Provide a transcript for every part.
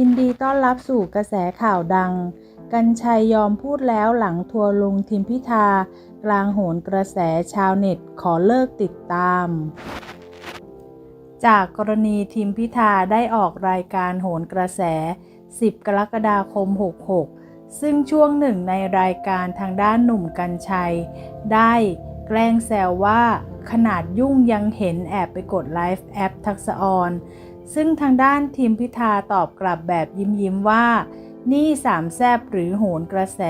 ยินดีต้อนรับสู่กระแสข่าวดัง กัญชัยยอมพูดแล้วหลังทัวร์ลงทิมพิธา กลางโหนกระแสชาวเน็ตขอเลิกติดตาม จากกรณีทิมพิธาได้ออกรายการโหนกระแส 10 กรกฎาคม 66 ซึ่งช่วงหนึ่งในรายการทางด้านหนุ่มกัญชัย ได้แกล้งแซวว่าขนาดยุ่งยังเห็นแอบไปกดไลฟ์แอปทักษออน ซึ่งทางด้านทีมพิธาตอบกลับแบบยิ้มยิ้มๆว่า นี่สามแซบหรือโหนกระแส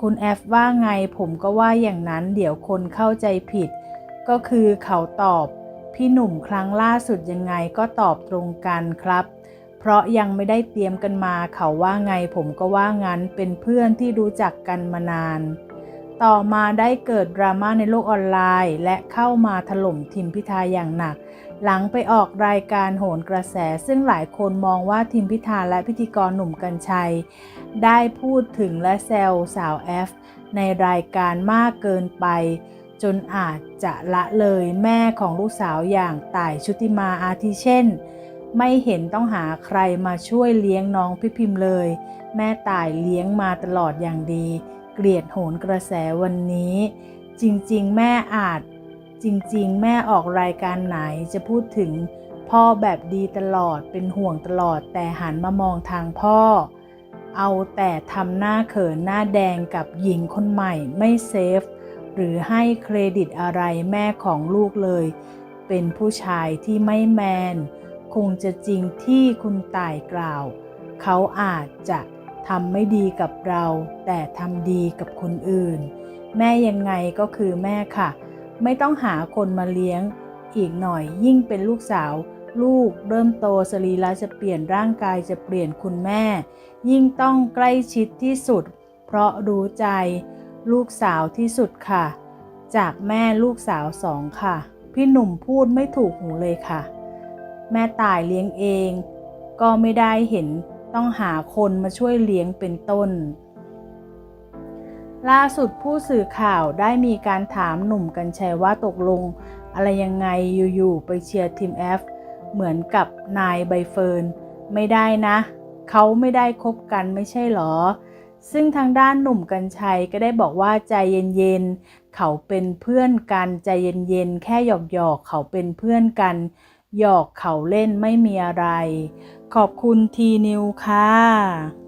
คุณแอฟว่าไงผมก็ว่าอย่างนั้นเดี๋ยวคนเข้าใจผิด ก็คือเขาตอบ พี่หนุ่มครั้งล่าสุดยังไงก็ตอบตรงกันครับ เพราะยังไม่ได้เตรียมกันมาเขาว่าไงผมก็ว่างั้นเป็นเพื่อนที่รู้จักกันมานาน ต่อมาได้เกิดดราม่าในโลกออนไลน์ และเข้ามาถล่มทิมพิธาอย่างหนัก หลังไปออกรายการโหนกระแส ซึ่งหลายคนมองว่าทิมพิธาและพิธีกรหนุ่มกัญชัย ได้พูดถึงและแซวสาวแอฟในรายการมากเกินไป จนอาจจะละเลยแม่ของลูกสาวอย่างต่ายชุติมาอาทิเช่น ไม่เห็นต้องหาใครมาช่วยเลี้ยงน้องพี่พิมพ์เลย แม่ต่ายเลี้ยงมาตลอดอย่างดี เกลียดโหนกระแสวันนี้ จริงๆ แม่อาจ จริงๆ แม่ออกรายการไหนจะพูดถึงพ่อแบบดีตลอดเป็นห่วงตลอดแต่หันมามองทางพ่อ เอาแต่ทำหน้าเขินหน้าแดงกับหญิงคนใหม่ไม่เซฟ หรือให้เครดิตอะไรแม่ของลูกเลย เป็นผู้ชายที่ไม่แมน คงจะจริงที่คุณต่ายกล่าว เขาอาจจะทำไม่ดีกับเรา แต่ทำดีกับคนอื่น แม่ยังไงก็คือแม่ค่ะ ไม่ต้องหาคนมาเลี้ยง อีกหน่อยยิ่งเป็นลูกสาว ลูกเริ่มโตสรีระจะเปลี่ยนร่างกายจะเปลี่ยนคุณแม่ ยิ่งต้องใกล้ชิดที่สุด เพราะรู้ใจ ลูกสาวที่สุดค่ะ จากแม่ลูกสาวสองค่ะ พี่หนุ่มพูดไม่ถูกหูเลยค่ะ แม่ตายเลี้ยงเอง ก็ไม่ได้เห็นต้องหาคนมาช่วยเลี้ยงเป็นต้น ล่าสุดผู้สื่อข่าวได้มีการถามหนุ่มกัญชัยว่าตกลง อะไรยังไงอยู่ๆไปเชียร์ทีม F เหมือนกับนายใบเฟิร์นไม่ได้นะ เขาไม่ได้คบกันไม่ใช่หรอ ซึ่งทางด้านหนุ่มกัญชัยก็ได้บอกว่าใจเย็นๆ เขาเป็นเพื่อนกันใจเย็นๆ แค่หยอกๆ เขาเป็นเพื่อนกันหยอกเขาเล่นไม่มีอะไร ขอบคุณทีนิวค่ะ